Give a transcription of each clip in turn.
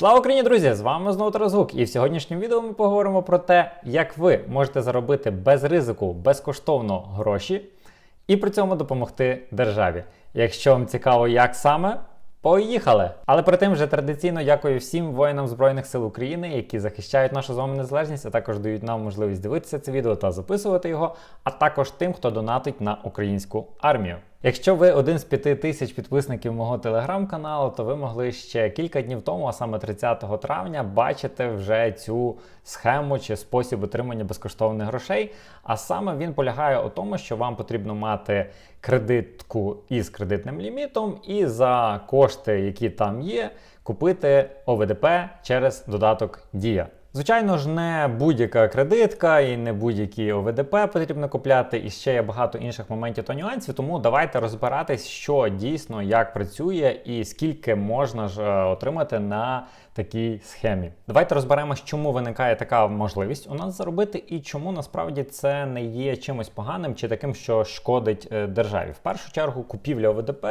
Слава Україні, друзі! З вами знову Тарас І в сьогоднішньому відео ми поговоримо про те, як ви можете заробити без ризику, безкоштовно гроші і при цьому допомогти державі. Якщо вам цікаво, як саме, поїхали! Але перед тим вже традиційно дякую всім воїнам Збройних сил України, які захищають нашу з вами незалежність, а також дають нам можливість дивитися це відео та записувати його, а також тим, хто донатить на українську армію. Якщо ви один з п'яти тисяч підписників мого телеграм-каналу, то ви могли ще кілька днів тому, а саме 30 травня, бачити вже цю схему чи спосіб отримання безкоштовних грошей. А саме він полягає у тому, що вам потрібно мати кредитку із кредитним лімітом, і за кошти, які там є, купити ОВДП через додаток Дія. Звичайно ж, не будь-яка кредитка і не будь-які ОВДП потрібно купляти, і ще є багато інших моментів та нюансів. Тому давайте розбиратись, що дійсно як працює і скільки можна ж е, отримати на такій схемі. Давайте розберемось, чому виникає така можливість у нас заробити, і чому насправді це не є чимось поганим чи таким, що шкодить е, державі. В першу чергу, купівля ОВДП,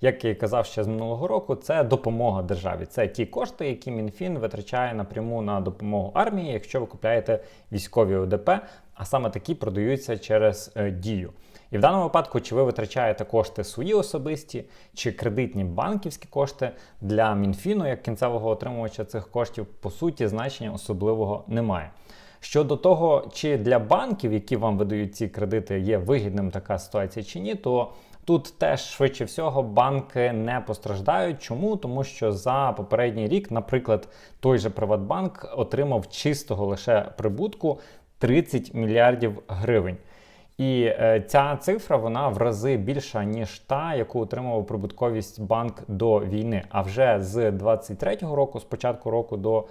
як я казав ще з минулого року, це допомога державі. Це ті кошти, які МінФін витрачає напряму на допомогу армії, якщо ви купляєте військові ОВДП, а саме такі продаються через е, дію. І в даному випадку, чи ви витрачаєте кошти свої особисті, чи кредитні банківські кошти для Мінфіну, як кінцевого отримувача цих коштів, по суті, значення особливого немає. Щодо того, чи для банків, які вам видають ці кредити, є вигідним така ситуація чи ні, то тут теж швидше всього банки не постраждають. Чому? Тому що за попередній рік, наприклад, той же Приватбанк отримав чистого лише прибутку 30 мільярдів гривень. І е, ця цифра вона в рази більша ніж та, яку отримував прибутковість банк до війни. А вже з 23-го року, з початку року до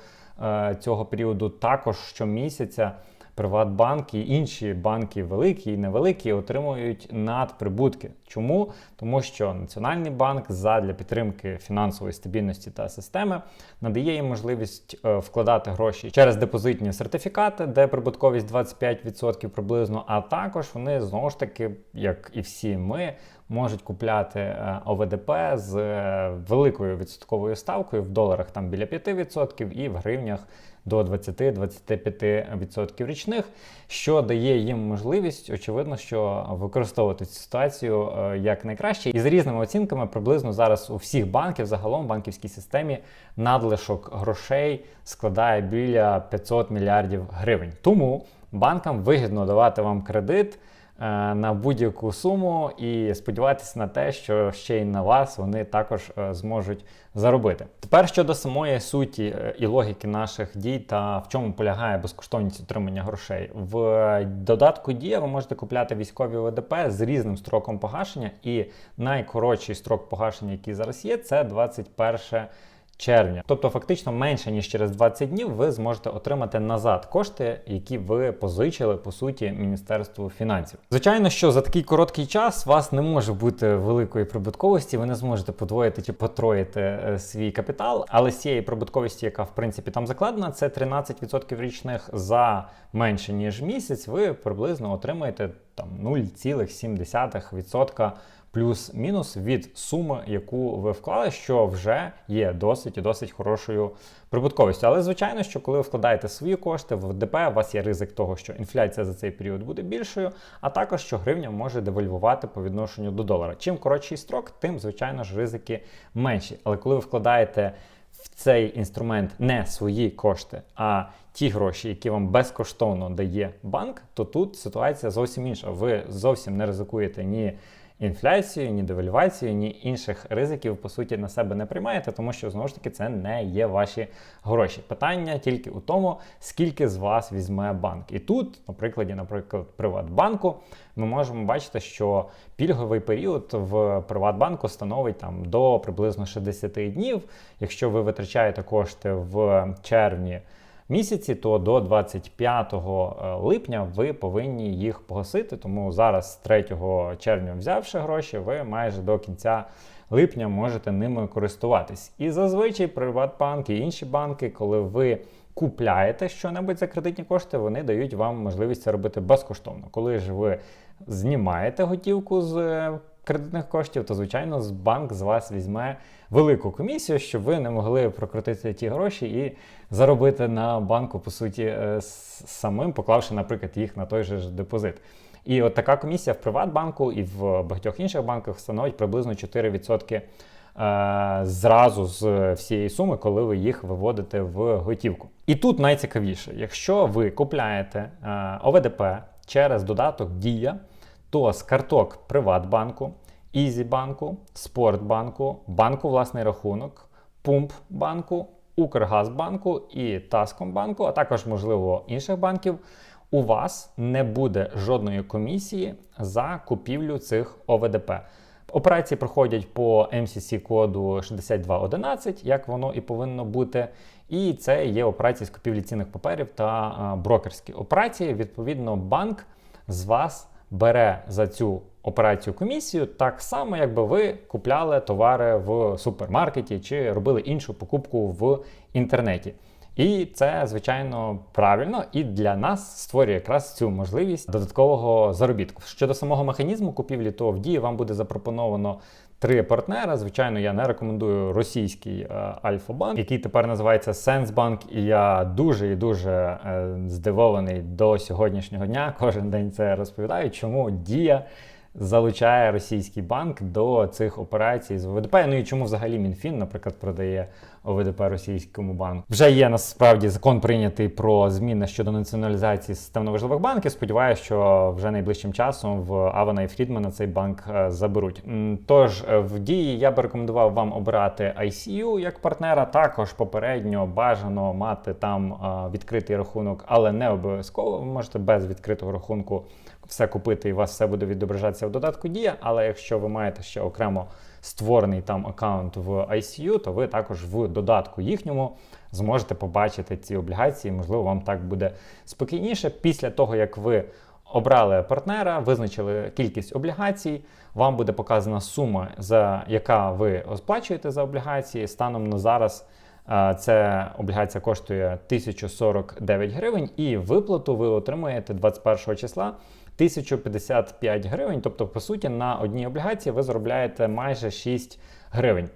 е, цього періоду, також щомісяця Приватбанк і інші банки, великі і невеликі, отримують надприбутки. Чому? Тому що Національний банк задля підтримки фінансової стабільності та системи надає їм можливість е, вкладати гроші через депозитні сертифікати, де прибутковість 25% приблизно. А також вони знову ж таки, як і всі ми, можуть купляти е, ОВДП з е, великою відсотковою ставкою в доларах там біля 5% і в гривнях до 20-25% річних, що дає їм можливість, очевидно, що використовувати цю ситуацію е, як найкраще. І з різними оцінками приблизно зараз у всіх банків, загалом в банківській системі, надлишок грошей складає біля 500 мільярдів гривень. Тому банкам вигідно давати вам кредит. Е, на будь-яку суму і сподіватися на те, що ще й на вас вони також е, зможуть заробити. Тепер щодо самої суті е, і логіки наших дій та в чому полягає безкоштовність отримання грошей. В додатку Дія ви можете купляти військові ОДП з різним строком погашення, і найкоротший строк погашення, який зараз є, це 21 червня. Тобто, фактично менше ніж через 20 днів ви зможете отримати назад кошти, які ви позичили по суті Міністерству фінансів. Звичайно, що за такий короткий час у вас не може бути великої прибутковості, ви не зможете подвоїти чи потроїти е, свій капітал, але з цієї прибутковості, яка в принципі там закладена, це 13% річних за менше ніж місяць. Ви приблизно отримаєте там 0,7% плюс-мінус від суми, яку ви вклали, що вже є досить і досить хорошою прибутковістю. Але звичайно, що коли ви вкладаєте свої кошти в ДП, у вас є ризик того, що інфляція за цей період буде більшою, а також що гривня може девальвувати по відношенню до долара. Чим коротший строк, тим звичайно ж ризики менші. Але коли ви вкладаєте в цей інструмент не свої кошти, а ті гроші, які вам безкоштовно дає банк, то тут ситуація зовсім інша. Ви зовсім не ризикуєте ні інфляцію, ні девальвацію, ні інших ризиків, по суті, на себе не приймаєте, тому що знову ж таки це не є ваші гроші. Питання тільки у тому, скільки з вас візьме банк. І тут, на прикладі, наприклад, Приватбанку, ми можемо бачити, що пільговий період в Приватбанку становить там до приблизно 60 днів. Якщо ви витрачаєте кошти в червні місяці, то до 25 е, липня ви повинні їх погасити. Тому зараз, 3 червня, взявши гроші, ви майже до кінця липня можете ними користуватись. І зазвичай Приватбанк і інші банки, коли ви купляєте щось за кредитні кошти, вони дають вам можливість це робити безкоштовно. Коли ж ви знімаєте готівку з е, кредитних коштів, то звичайно банк з вас візьме велику комісію, щоб ви не могли прокрутити ті гроші і заробити на банку, по суті, е, самим, поклавши, наприклад, їх на той же ж депозит. І от така комісія в Приватбанку і в багатьох інших банках становить приблизно 4% е, зразу з всієї суми, коли ви їх виводите в готівку. І тут найцікавіше, якщо ви купляєте е, ОВДП через додаток Дія, то з карток Приватбанку, Ізібанку, Спортбанку, банку власний рахунок, Пумпбанку, Укргазбанку і Таскомбанку, а також, можливо, інших банків, у вас не буде жодної комісії за купівлю цих ОВДП. Операції проходять по MCC коду 6211, як воно і повинно бути. І це є операції з купівлі цінних паперів та брокерські операції. Відповідно, банк з вас бере за цю операцію комісію так само, якби ви купляли товари в супермаркеті чи робили іншу покупку в інтернеті. І це, звичайно, правильно і для нас створює якраз цю можливість додаткового заробітку. Щодо самого механізму купівлі, то в дії вам буде запропоновано три партнера. Звичайно, я не рекомендую російський е, Альфа-банк, який тепер називається Сенсбанк. І я дуже і дуже е, здивований до сьогоднішнього дня. Кожен день це розповідаю, чому дія залучає російський банк до цих операцій з ОВДП. Ну і чому взагалі МінФін, наприклад, продає ОВДП російському банку. Вже є насправді закон прийнятий про зміни щодо націоналізації системно важливих банків. Сподіваюся, що вже найближчим часом в Авана і Фрідмана цей банк е, заберуть. Тож е, в дії я би рекомендував вам обирати ICU як партнера. Також попередньо бажано мати там е, відкритий рахунок, але не обов'язково. Ви можете без відкритого рахунку все купити, і у вас все буде відображатися в додатку Дія. Але якщо ви маєте ще окремо створений там аккаунт в ICU, то ви також в додатку їхньому зможете побачити ці облігації. Можливо, вам так буде спокійніше. Після того, як ви обрали партнера, визначили кількість облігацій, вам буде показана сума, за яка ви сплачуєте за облігації. Станом на зараз е, ця облігація коштує 1049 гривень, і виплату ви отримуєте 21 числа. 1055 гривень, тобто, по суті, на одній облігації ви заробляєте майже 6 гривень.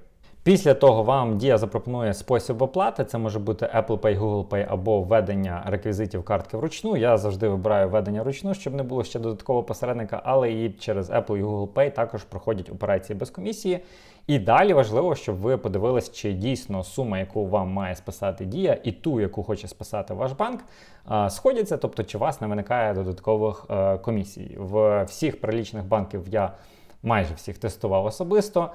Після того вам Дія запропонує спосіб оплати. Це може бути Apple Pay, Google Pay або введення реквізитів картки вручну. Я завжди вибираю введення вручну, щоб не було ще додаткового посередника, але і через Apple і Google Pay також проходять операції без комісії. І далі важливо, щоб ви подивились, чи дійсно сума, яку вам має списати Дія, і ту, яку хоче списати ваш банк, сходяться, тобто чи у вас не виникає додаткових е, комісій. В всіх перелічених банків я майже всіх тестував особисто.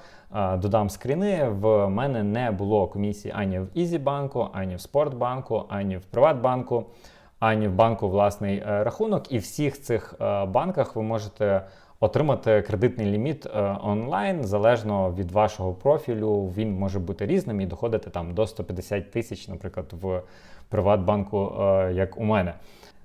Додам скріни. В мене не було комісії ані в Ізібанку, ані в Спортбанку, ані в Приватбанку, ані в банку власний е, рахунок. І в всіх цих е, банках ви можете отримати кредитний ліміт е, онлайн залежно від вашого профілю. Він може бути різним і доходити там до 150 тисяч, наприклад, в Приватбанку, е, як у мене.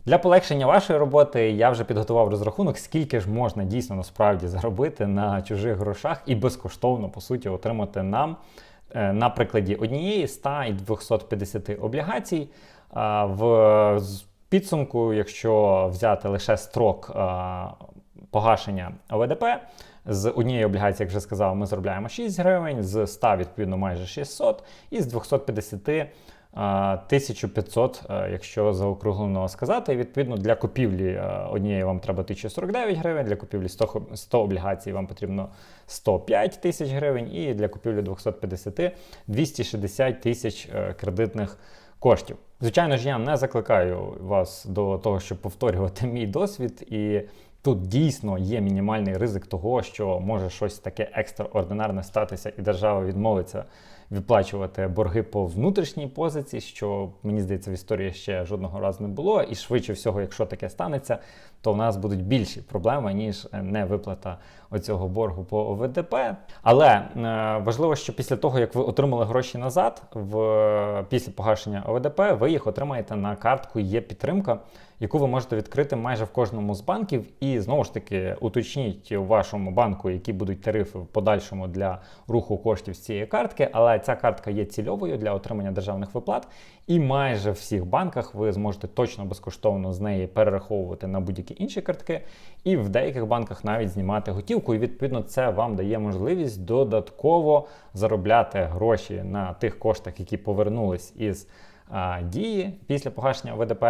Для полегшення вашої роботи я вже підготував розрахунок, скільки ж можна дійсно насправді заробити на чужих грошах і безкоштовно, по суті, отримати нам е, на прикладі однієї 100 і 250 облігацій. В підсумку, якщо взяти лише строк погашення ОВДП, з однієї облігації, як вже сказав, ми заробляємо 6 гривень, з 100 відповідно майже 600, і з 250 а, 1500, е, якщо заокруглено сказати. І відповідно для купівлі однієї вам треба 1049 гривень, для купівлі 100, 100 облігацій вам потрібно 105 тисяч гривень, і для купівлі 250 260 тисяч е, кредитних коштів. Звичайно ж, я не закликаю вас до того, щоб повторювати мій досвід, і тут дійсно є мінімальний ризик того, що може щось таке екстраординарне статися, і держава відмовиться виплачувати борги по внутрішній позиції, що мені здається в історії ще жодного разу не було. І швидше всього, якщо таке станеться, то в нас будуть більші проблеми ніж е, не виплата оцього боргу по ОВДП. Але е, важливо, що після того, як ви отримали гроші назад, в після погашення ОВДП, ви їх отримаєте на картку Є підтримка, яку ви можете відкрити майже в кожному з банків. І знову ж таки уточніть у вашому банку, які будуть тарифи в подальшому для руху коштів з цієї картки. Але ця картка є цільовою для отримання державних виплат. І майже в всіх банках ви зможете точно безкоштовно з неї перераховувати на будь-які інші картки, і в деяких банках навіть знімати готівку. І відповідно це вам дає можливість додатково заробляти гроші на тих коштах, які повернулись із дії після погашення ВДП.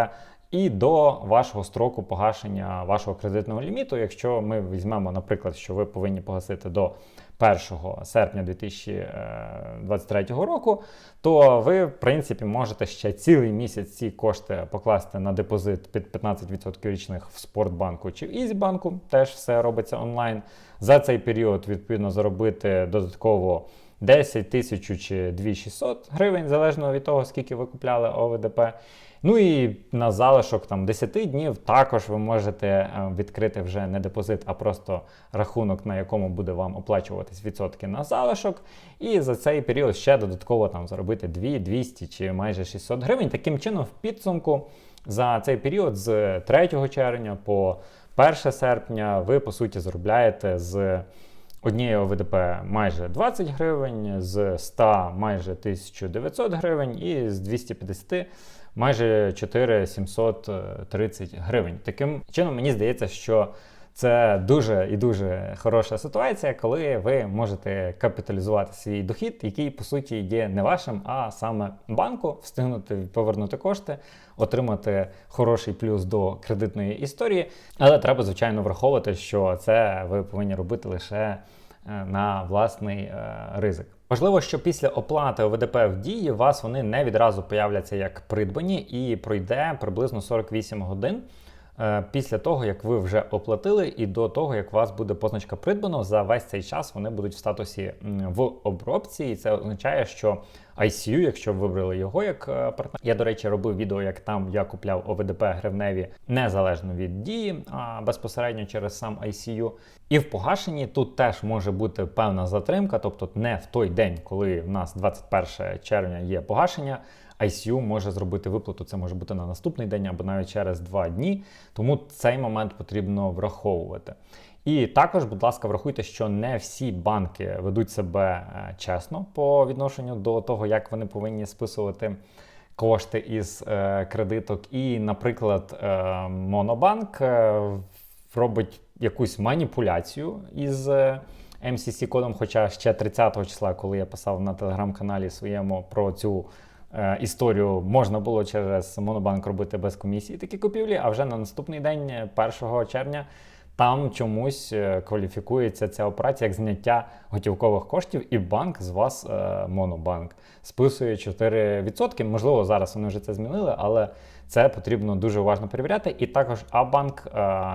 І до вашого строку погашення вашого кредитного ліміту, якщо ми візьмемо, наприклад, що ви повинні погасити до 1 серпня 2023 року, то ви, в принципі, можете ще цілий місяць ці кошти покласти на депозит під 15% річних в Спортбанку чи в Ізбанку. Теж все робиться онлайн. За цей період, відповідно, заробити додатково 10 тисяч чи 2600 гривень, залежно від того, скільки ви купляли ОВДП. Ну і на залишок там 10 днів також ви можете е, відкрити вже не депозит, а просто рахунок, на якому буде вам оплачуватись відсотки на залишок. І за цей період ще додатково там заробити 2, 200 чи майже 600 гривень. Таким чином, в підсумку за цей період з 3 червня по 1 серпня ви по суті заробляєте з. Однієї ОВДП майже 20 гривень, з 100 майже 1900 гривень і з 250 майже 4730 гривень. Таким чином, мені здається, що це дуже і дуже хороша ситуація, коли ви можете капіталізувати свій дохід, який по суті є не вашим, а саме банку, встигнути повернути кошти, отримати хороший плюс до кредитної історії. Але треба, звичайно, враховувати, що це ви повинні робити лише е, на власний е, ризик. Важливо, що після оплати ОВДП в дії вас вони не відразу появляться як придбані, і пройде приблизно 48 годин. Е, після того, як ви вже оплатили, і до того, як у вас буде позначка придбано, за весь цей час вони будуть в статусі в обробці, і це означає, що ICU, якщо ви вибрали його як е, партнер. Я, до речі, робив відео, як там я купляв ОВДП гривневі незалежно від дії, а безпосередньо через сам ICU. І в погашенні тут теж може бути певна затримка, тобто не в той день, коли в нас 21 червня є погашення. ICU може зробити виплату, це може бути на наступний день або навіть через два дні. Тому цей момент потрібно враховувати. І також, будь ласка, врахуйте, що не всі банки ведуть себе е, чесно по відношенню до того, як вони повинні списувати кошти із е, кредиток. І, наприклад, е, Монобанк е, робить якусь маніпуляцію із mcc е, кодом хоча ще 30 числа, коли я писав на телеграм-каналі своєму про цю. Е, історію можна було через Монобанк робити без комісії такі купівлі, а вже на наступний день, 1 червня, там чомусь е, кваліфікується ця операція як зняття готівкових коштів, і банк з вас, е, Монобанк, списує 4%. Можливо, зараз вони вже це змінили, але це потрібно дуже уважно перевіряти. І також Абанк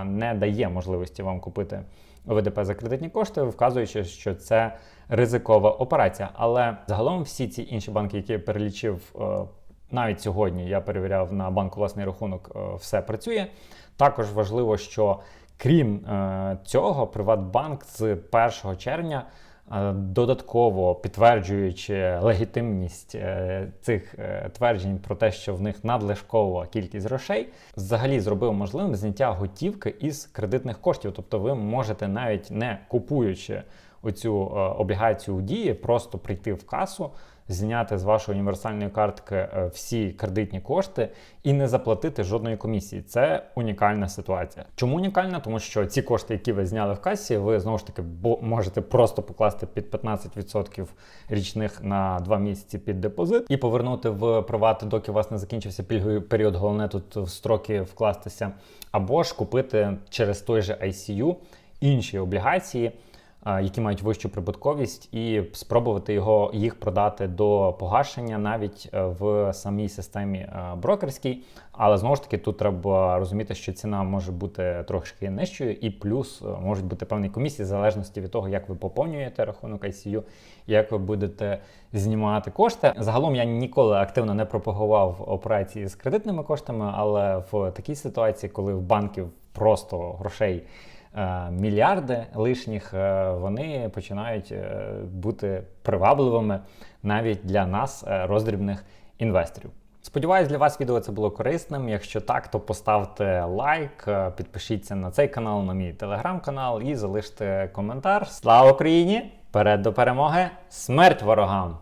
не дає можливості вам купити ОВДП за кредитні кошти, вказуючи, що це ризикова операція. Але загалом всі ці інші банки, які я перелічив е, навіть сьогодні, я перевіряв на банку власний рахунок, е, все працює. Також важливо, що крім е, цього, Приватбанк з 1 червня. Додатково підтверджуючи легітимність цих тверджень про те, що в них надлишкова кількість грошей, взагалі зробив можливим зняття готівки із кредитних коштів. Тобто, ви можете навіть не купуючи оцю е, облігацію дії, просто прийти в касу, зняти з вашої універсальної картки е, всі кредитні кошти і не заплатити жодної комісії. Це унікальна ситуація. Чому унікальна? Тому що ці кошти, які ви зняли в касі, ви знову ж таки можете просто покласти під 15% річних на 2 місяці під депозит і повернути в приват, доки у вас не закінчився пільговий період. Головне тут в строки вкластися, або ж купити через той же ICU інші облігації які мають вищу прибутковість, і спробувати його їх продати до погашення навіть е, в самій системі е, брокерській. Але знову ж таки, тут треба розуміти, що ціна може бути трошки нижчою, і плюс е, можуть бути певні комісії в залежності від того, як ви поповнюєте рахунок ICU, як ви будете знімати кошти. Загалом я ніколи активно не пропагував операції з кредитними коштами, але в такій ситуації, коли в банків просто грошей. Е, мільярди лишніх, е, вони починають е, бути привабливими навіть для нас, роздрібних інвесторів. Сподіваюсь, для вас відео це було корисним. Якщо так, то поставте лайк, підпишіться на цей канал, на мій телеграм-канал і залиште коментар. Слава Україні! Вперед до перемоги! Смерть ворогам!